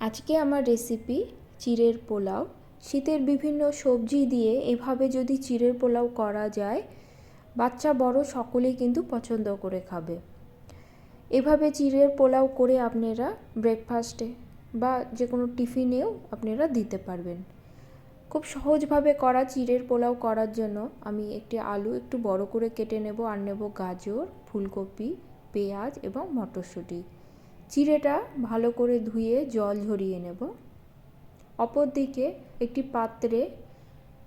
আজকে আমার রেসিপি চিড়ের পোলাও। শীতের বিভিন্ন সবজি দিয়ে এভাবে যদি চিড়ের পোলাও করা যায়, বাচ্চা বড় সকলেই কিন্তু পছন্দ করে খাবে। এভাবে চিড়ের পোলাও করে আপনারা ব্রেকফাস্টে বা যে কোনো টিফিনেও আপনারা দিতে পারবেন। খুব সহজভাবে করা চিড়ের পোলাও করার জন্য আমি একটি আলু একটু বড় করে কেটে নেব আর নেব গাজর, ফুলকপি, পেঁয়াজ এবং মটরশুঁটি। চিড়েটা ভালো করে ধুয়ে জল ঝরিয়ে নেব। অপরদিকে একটি পাত্রে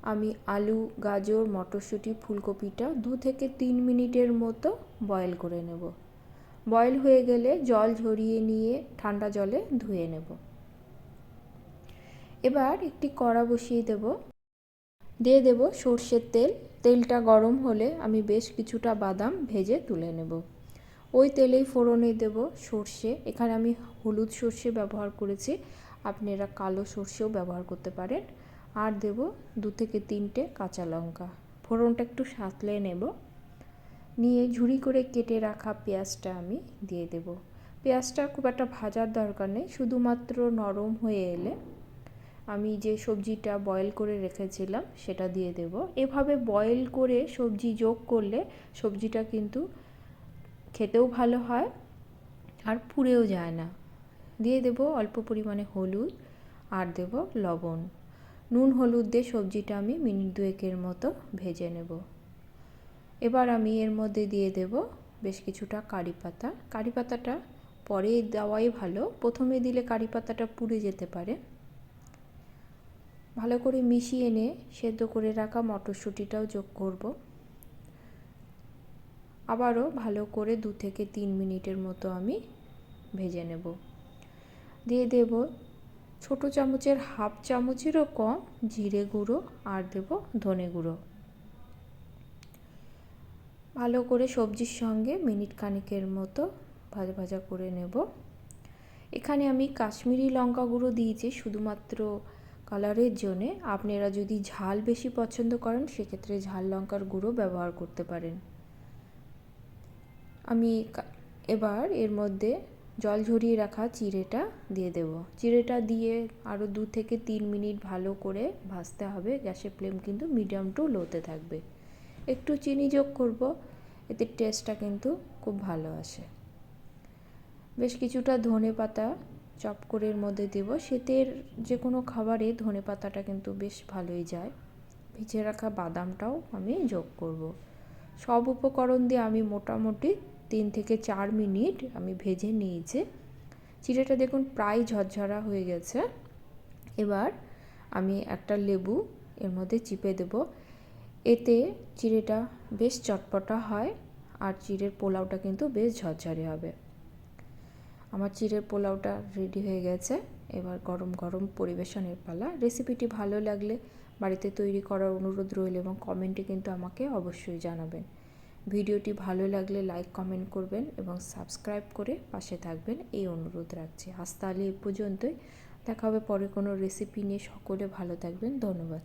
আমি আলু, গাজর, মটরশুঁটি, ফুলকপিটা দু থেকে তিন মিনিটের মতো বয়েল করে নেব। বয়েল হয়ে গেলে জল ঝরিয়ে নিয়ে ঠান্ডা জলে ধুয়ে নেব। এবার একটি কড়া বসিয়ে দেব। দিয়ে দেব সর্ষের তেল। তেলটা গরম হলে আমি বেশ কিছুটা বাদাম ভেজে তুলে নেব। ওই তেলেই ফোড়নে দেব সর্ষে। এখানে আমি হলুদ সর্ষে ব্যবহার করেছি। আপনারা কালো সর্ষেও ব্যবহার করতে পারেন। আর দেব দু থেকে তিনটে কাঁচা লঙ্কা। ফোড়নটা একটু সাঁতলে নেব। নিয়ে ঝুড়ি করে কেটে রাখা পেঁয়াজটা আমি দিয়ে দেব। পেঁয়াজটা খুব একটা ভাজার দরকার নেই, শুধুমাত্র নরম হয়ে এলে আমি যে সবজিটা বয়েল করে রেখেছিলাম সেটা দিয়ে দেব। এভাবে বয়েল করে সবজি যোগ করলে সবজিটা কিন্তু খেতেও ভালো হয় আর পুড়েও যায় না। দিয়ে দেব অল্প পরিমাণে হলুদ আর দেব লবণ। নুন হলুদ দিয়ে সবজিটা আমি মিনিট দুয়েকের মতো ভেজে নেব। এবার আমি এর মধ্যে দিয়ে দেব বেশ কিছুটা কারি পাতা। কারি পাতাটা পরে দেওয়াই ভালো। প্রথমে দিলে কারি পাতাটা পুড়ে যেতে পারে। ভালো করে মিশিয়ে এনে সেদ্ধ করে রাখা মটরশুঁটিটাও যোগ করব। আবারও ভালো করে দু থেকে তিন মিনিটের মতো আমি ভেজে নেব। দিয়ে দেব ছোট চামচের হাফ চামচেরও কম জিরে গুঁড়ো আর দেব ধনে গুঁড়ো। ভালো করে সবজির সঙ্গে মিনিট খানিকের মতো ভাজা ভাজা করে নেব। এখানে আমি কাশ্মীরি লঙ্কা গুঁড়ো দিয়েছি শুধুমাত্র কালারের জন্যে। আপনারা যদি ঝাল বেশি পছন্দ করেন, সেক্ষেত্রে ঝাল লঙ্কার গুঁড়ো ব্যবহার করতে পারেন। আমি এবার এর মধ্যে জল ঝরিয়ে রাখা চিড়েটা দিয়ে দেব। চিড়েটা দিয়ে আরও দু থেকে তিন মিনিট ভালো করে ভাজতে হবে। গ্যাসের ফ্লেম কিন্তু মিডিয়াম টু লোতে থাকবে। একটু চিনি যোগ করব, এতে টেস্টটা কিন্তু খুব ভালো আসে। বেশ কিছুটা ধনে পাতা চপ করে এর মধ্যে দেব। শীতের যে কোনো খাবারে ধনে পাতাটা কিন্তু বেশ ভালোই যায়। ভিজে রাখা বাদামটাও আমি যোগ করব। সব উপকরণ দিয়ে আমি মোটামুটি তিন থেকে চার মিনিট আমি ভেজে নিয়েছি। চিড়েটা দেখুন প্রায় ঝরঝরা হয়ে গেছে। এবার আমি একটা লেবু এর মধ্যে চিপে দেব। এতে চিড়েটা বেশ চটপটা হয় আর চিড়ের পোলাওটা কিন্তু বেশ ঝরঝরে হবে। আমার চিড়ের পোলাওটা রেডি হয়ে গেছে। এবার গরম গরম পরিবেশনের পালা। রেসিপিটি ভালো লাগলে বাড়িতে তৈরি করার অনুরোধ রইল এবং কমেন্টে কিন্তু আমাকে অবশ্যই জানাবেন। ভিডিওটি ভালো লাগলে লাইক কমেন্ট করবেন এবং সাবস্ক্রাইব করে পাশে থাকবেন। এই অনুরোধ রাখছি। আজ তাহলে এ পর্যন্তই। দেখা হবে পরে কোনো রেসিপি নিয়ে। সকলে ভালো থাকবেন। ধন্যবাদ।